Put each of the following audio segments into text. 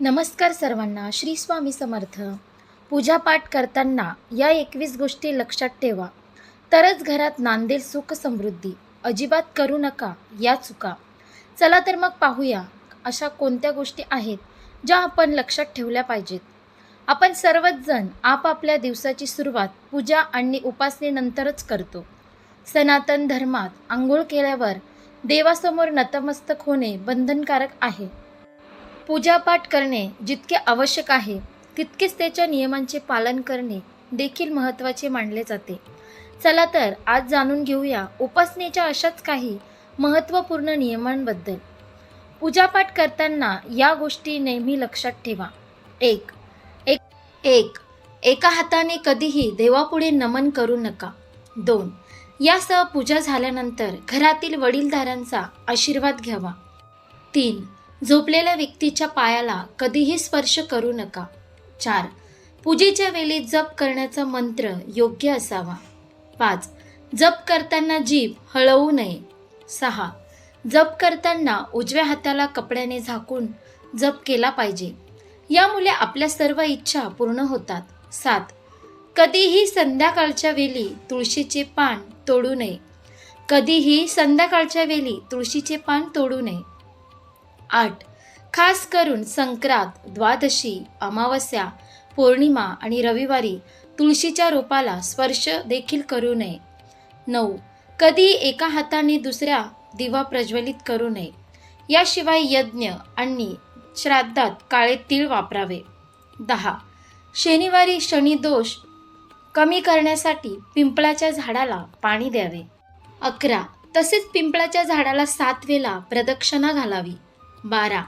नमस्कार सर्वांना श्री स्वामी समर्थ. पूजापाठ करताना या एकवीस गोष्टी लक्षात ठेवा. तरच घरात नांदेल सुख समृद्धी. अजिबात करू नका या चुका. चला तर मग पाहूया अशा कोणत्या गोष्टी आहेत ज्या आपण लक्षात ठेवल्या पाहिजेत. आपण सर्वच जण आपापल्या दिवसाची सुरुवात पूजा आणि उपासनेनंतरच करतो. सनातन धर्मात आंघोळ केल्यावर देवासमोर नतमस्तक होणे बंधनकारक आहे. पूजापाठ करणे जितके आवश्यक आहे तितकेच त्याच्या नियमांचे पालन करणे देखील महत्त्वाचे मानले जाते. चला तर आज जाणून घेऊया उपासनेच्या अशाच काही महत्त्वपूर्ण नियमांबद्दल. पूजापाठ करताना या गोष्टी नेहमी लक्षात ठेवा. एक एक एक एका हाताने कधीही देवापुढे नमन करू नका. दोन यासह पूजा झाल्यानंतर घरातील वडीलधाऱ्यांचा आशीर्वाद घ्यावा. तीन झोपलेल्या व्यक्तीच्या पायाला कधीही स्पर्श करू नका. चार. पूजेच्या वेळी जप करण्याचा मंत्र योग्य असावा. पाच. जप करताना जीभ हळवू नये. सहा. जप करताना उजव्या हाताला कपड्याने झाकून जप केला पाहिजे. यामुळे आपल्या सर्व इच्छा पूर्ण होतात. सात. कधीही संध्याकाळच्या वेळी तुळशीचे पान तोडू नये. कधीही संध्याकाळच्या वेळी तुळशीचे पान तोडू नये. आठ. खास करून संक्रांत द्वादशी अमावस्या पौर्णिमा आणि रविवारी तुळशीच्या रोपाला स्पर्श देखील करू नये. नऊ. कधी एका हाताने दुसऱ्या दिवा प्रज्वलित करू नये. याशिवाय यज्ञ आणि श्राद्धात काळे तीळ वापरावे. दहा. शनिवारी शनिदोष कमी करण्यासाठी पिंपळाच्या झाडाला पाणी द्यावे. अकरा. तसेच पिंपळाच्या झाडाला सात वेळा प्रदक्षिणा घालावी. बारा.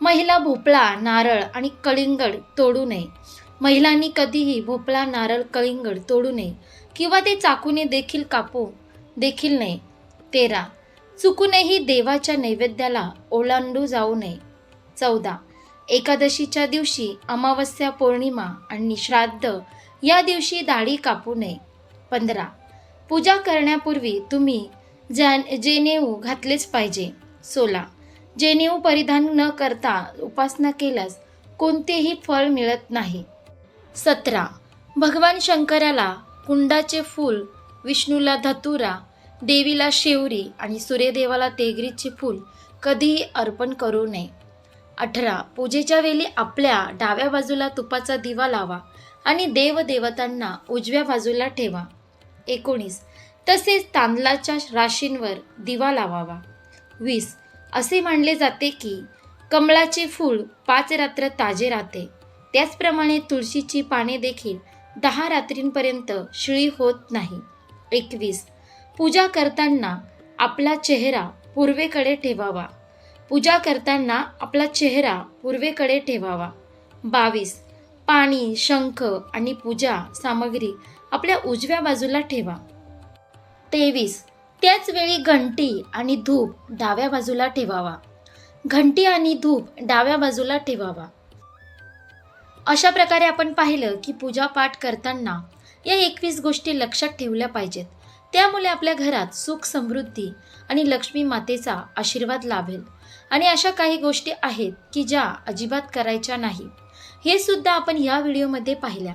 महिला भोपळा नारळ आणि कलिंगड तोडू नये. महिलांनी कधीही भोपळा नारळ कलिंगड तोडू नये. किंवा ते चाकूने देखील कापू देखील नये. तेरा. चुकूनही देवाच्या नैवेद्याला ओलांडू जाऊ नये. चौदा. एकादशीच्या दिवशी अमावस्या पौर्णिमा आणि श्राद्ध या दिवशी दाढी कापू नये. पंधरा. पूजा करण्यापूर्वी तुम्ही जॅन जेनेऊ घातलेच पाहिजे. सोळा. जेनेऊ परिधान न करता उपासना केल्यास कोणतेही फळ मिळत नाही. सतरा. भगवान शंकराला कुंडाचे फूल विष्णूला धतुरा देवीला शेवरी आणि सूर्यदेवाला तेगरीचे फूल कधीही अर्पण करू नये. अठरा. पूजेच्या वेळी आपल्या डाव्या बाजूला तुपाचा दिवा लावा आणि देवदेवतांना उजव्या बाजूला ठेवा. एकोणीस. तसेच तांदळाच्या राशींवर दिवा लावावा. वीस. असे मानले जाते की कमळाचे फूल पाच रात्र ताजे राहते. त्याचप्रमाणे तुळशीची पाने देखील दहा रात्रींपर्यंत शिळी होत नाही. एकवीस. पूजा करताना आपला चेहरा पूर्वेकडे ठेवावा. पूजा करताना आपला चेहरा पूर्वेकडे ठेवावा. बावीस. पाणी शंख आणि पूजा सामग्री आपल्या उजव्या बाजूला ठेवा. तेवीस. त्याच वेळी घंटी आणि धूप डाव्या बाजूला ठेवावा. घंटी आणि धूप डाव्या बाजूला ठेवावा. अशा प्रकारे आपण पाहिलं की पूजा पाठ करताना या एकवीस गोष्टी लक्षात ठेवल्या पाहिजेत. त्यामुळे आपल्या घरात सुख समृद्धी आणि लक्ष्मी मातेचा आशीर्वाद लाभेल. आणि अशा काही गोष्टी आहेत की ज्या अजिबात करायच्या नाही. हे सुद्धा आपण या व्हिडिओमध्ये पाहिल्या.